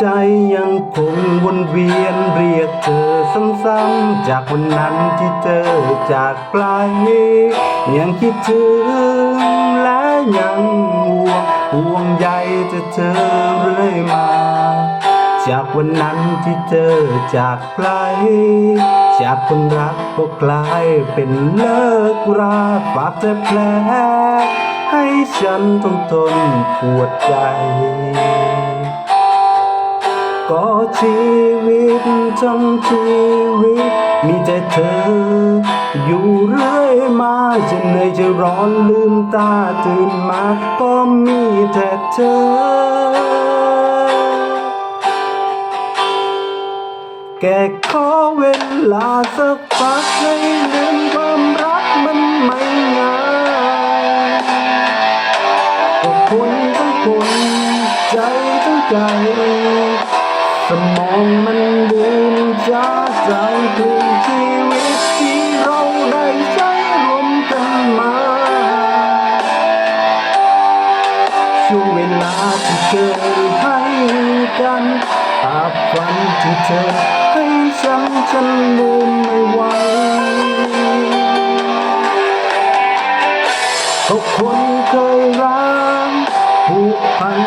ใจยังคงวนเวียนเรียกเธอซ้ำๆจากวันนั้นที่เธอจากไปยังคิดถึงและยังห่วงห่วงใยจะเธอเรื่อยมา จากวันนั้นที่เธอจากไกลจากคนรักก็กลายเป็นเลิกราฝากแต่แผลให้ฉันต้องทนปวดใจ ก็ชีวิตทั้งชีวิต มีแต่เธอ อยู่เรื่อยมาจะเหนื่อยจะร้อนลืมตาตื่นมา ก็มีแต่เธอ แกขอเวลาสักพักให้ลืมความรักมันไม่ง่ายก็คนทั้งคนใจทั้งใจ สมองมันลืมจ้าใจถึงชีวิตที่เราได้ใช้ร่วมกันมาช่วงเวลาที่เคยให้กันภาพฝันที่เธอให้ฉันฉันลืมไม่ไหวก็คนเคยรักผูกพัน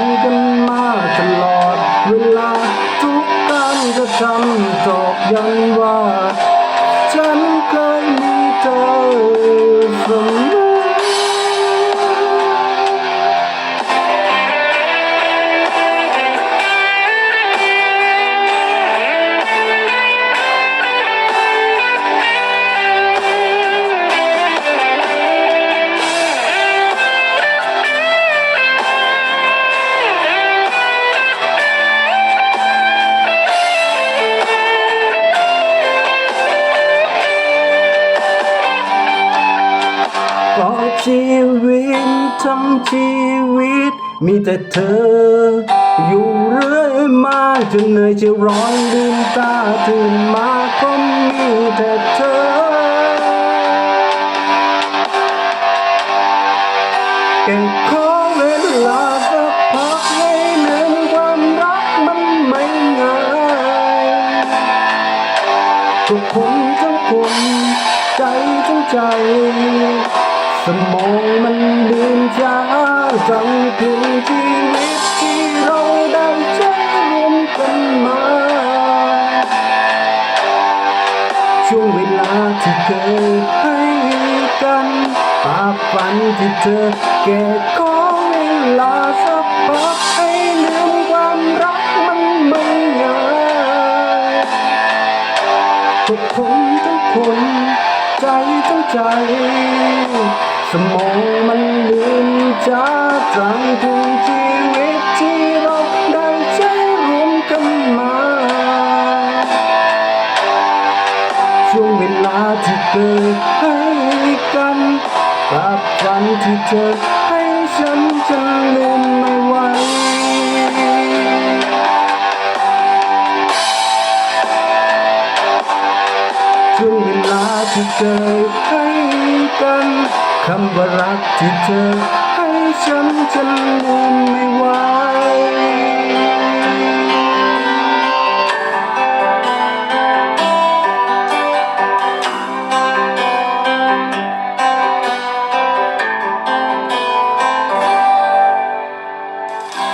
ก็ชีวิตทั้งชีวิต มีแต่เธอ อยู่เรื่อยมาจนเหนื่อยจะร้อนลืมตาตื่นมาก็มีแต่เธอแก่ขอเวลาสักพักให้ลืมความรักมันไม่ง่ายทุกคนทั้งคนใจทั้งใจ สมองมันลืมช้าจังถึงชีวิตที่เราได้ใช้ร่วมกันมา ช่วงเวลาที่เคยให้กันภาพฝันที่เธอแก่ขอเวลาสักพักให้ลืมความรักมันไม่ง่ายทุกคนทุกคนใจทั้งใจ สมองมันลืมจ้าจังถึงชีวิตที่เราได้ใช้ร่วมกันมา ช่วงเวลาที่เคยให้กันกับฝันที่เธอให้ฉันจะลืมไม่ไหวช่วงเวลาที่เคยให้กัน คำว่ารักที่เธอให้ฉันจะลืมไม่